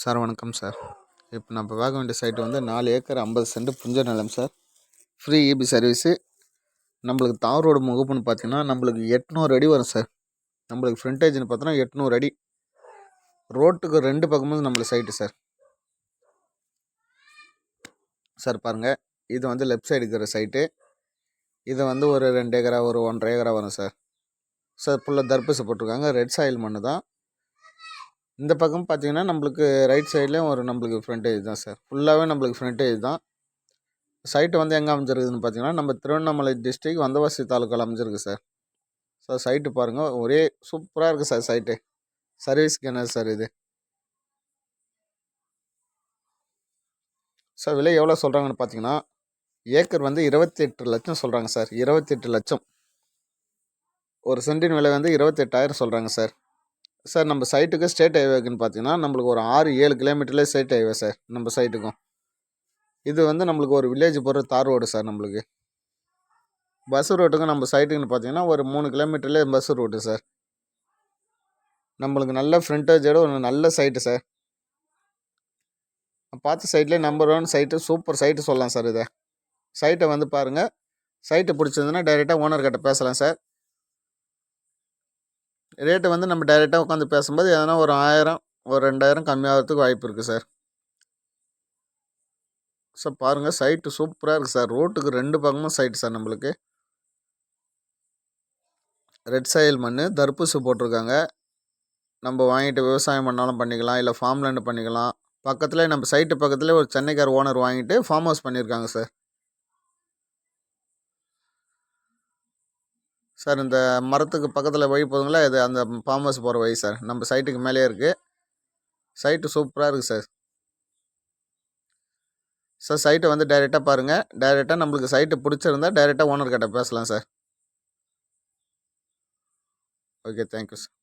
Sir வணக்கம் sir. இப்போ நம்ம பார்க்க வேண்டிய சைட்டு வந்து நாலு ஏக்கர் ஐம்பது சென்ட் புஞ்ச நிலம் சார். ஃப்ரீ இபி சர்வீஸு நம்மளுக்கு தார் ரோடு முகப்புன்னு பார்த்தீங்கன்னா நம்மளுக்கு எட்நூறு அடி வரும் சார். நம்மளுக்கு ஃப்ரண்டேஜ்னு பார்த்தோன்னா எட்நூறு அடி. ரோட்டுக்கு ரெண்டு பக்கமும் நம்மளுக்கு சைட்டு சார். சார் பாருங்கள் இது வந்து லெஃப்ட் சைடு இருக்கிற சைட்டு இது வந்து ஒரு ரெண்டு ஏக்கரா ஒரு ஒன்றரை ஏக்கரா வரும் சார். சார் ஃபுல்லாக தர்பூசை போட்டிருக்காங்க. ரெட் சாயில் மண்ணு தான். இந்த பக்கம் பார்த்தீங்கன்னா நம்மளுக்கு ரைட் சைட்லேயும் ஒரு நம்மளுக்கு ஃப்ரண்டேஜ் தான் சார் ஃபுல்லாகவே நம்மளுக்கு ஃப்ரண்டேஜ் தான். சைட்டு வந்து எங்கே அமைஞ்சிருக்குதுன்னு பார்த்தீங்கன்னா நம்ம திருவண்ணாமலை டிஸ்ட்ரிக் வந்தவாசி தாலுக்காவில் அமைஞ்சிருக்கு சார் சார் சைட்டு பாருங்கள் ஒரே சூப்பராக இருக்குது சார் சைட்டு சர்வீஸ்க்கு என்ன சார் இது. சார் விலை எவ்வளோ சொல்கிறாங்கன்னு பார்த்தீங்கன்னா ஏக்கர் வந்து இருபத்தி எட்டு லட்சம் சொல்கிறாங்க சார் இருபத்தெட்டு லட்சம். ஒரு சென்டின் விலை வந்து இருபத்தெட்டாயிரம் சொல்கிறாங்க சார் சார் நம்ம சைட்டுக்கு ஸ்டேட் ஹைவேக்குன்னு பார்த்தீங்கன்னா நம்மளுக்கு ஒரு ஆறு ஏழு கிலோமீட்டர்லேயே ஸ்டேட் ஹைவே சார் நம்ம சைட்டுக்கும் இது வந்து நம்மளுக்கு ஒரு வில்லேஜ் போகிற தார் ரோடு சார் நம்மளுக்கு. பஸ் ரோட்டுக்கும் நம்ம சைட்டுக்குன்னு பார்த்தீங்கன்னா ஒரு மூணு கிலோமீட்டர்லேயே பஸ் ரோட்டு சார். நம்மளுக்கு நல்ல ஃப்ரண்டேஜோட ஒரு நல்ல சைட்டு சார். பார்த்த சைட்லேயே number one site super site சொல்லலாம் சார் இதை. சைட்டை வந்து பாருங்கள் சைட்டு பிடிச்சிருந்ததுன்னா டைரெக்டாக ஓனர்கிட்ட பேசலாம் சார். ரேட்டு வந்து நம்ம டைரெக்டாக உட்காந்து பேசும்போது எதனா ஒரு ஆயிரம் ஒரு ரெண்டாயிரம் கம்மியாகிறதுக்கு வாய்ப்பு இருக்குது சார் சார் பாருங்கள் சைட்டு சூப்பராக இருக்குது சார் ரோட்டுக்கு ரெண்டு பக்கமும் சைட்டு சார் நம்மளுக்கு. ரெட் சாயில் மண் தர்பூசு போட்டிருக்காங்க. நம்ம வாங்கிட்டு விவசாயம் பண்ணாலும் பண்ணிக்கலாம் இல்லை ஃபார்ம் லேண்டு பண்ணிக்கலாம். பக்கத்தில் நம்ம சைட்டு பக்கத்தில் ஒரு சென்னைக்கார் ஓனர் வாங்கிட்டு ஃபார்ம் ஹவுஸ் பண்ணியிருக்காங்க சார் சார் இந்த மரத்துக்கு பக்கத்தில் வழி போதுங்களா இது அந்த ஃபார்ம் ஹவுஸ் போகிற வழி சார். நம்ம சைட்டுக்கு மேலேயே இருக்குது சைட்டு சூப்பராக இருக்குது சார். சார் சைட்டை வந்து டைரெக்டாக பாருங்கள் டைரெக்டாக நம்மளுக்கு சைட்டு பிடிச்சிருந்தா டைரெக்டாக ஓனர் கிட்ட பேசலாம் சார். Okay thank you sir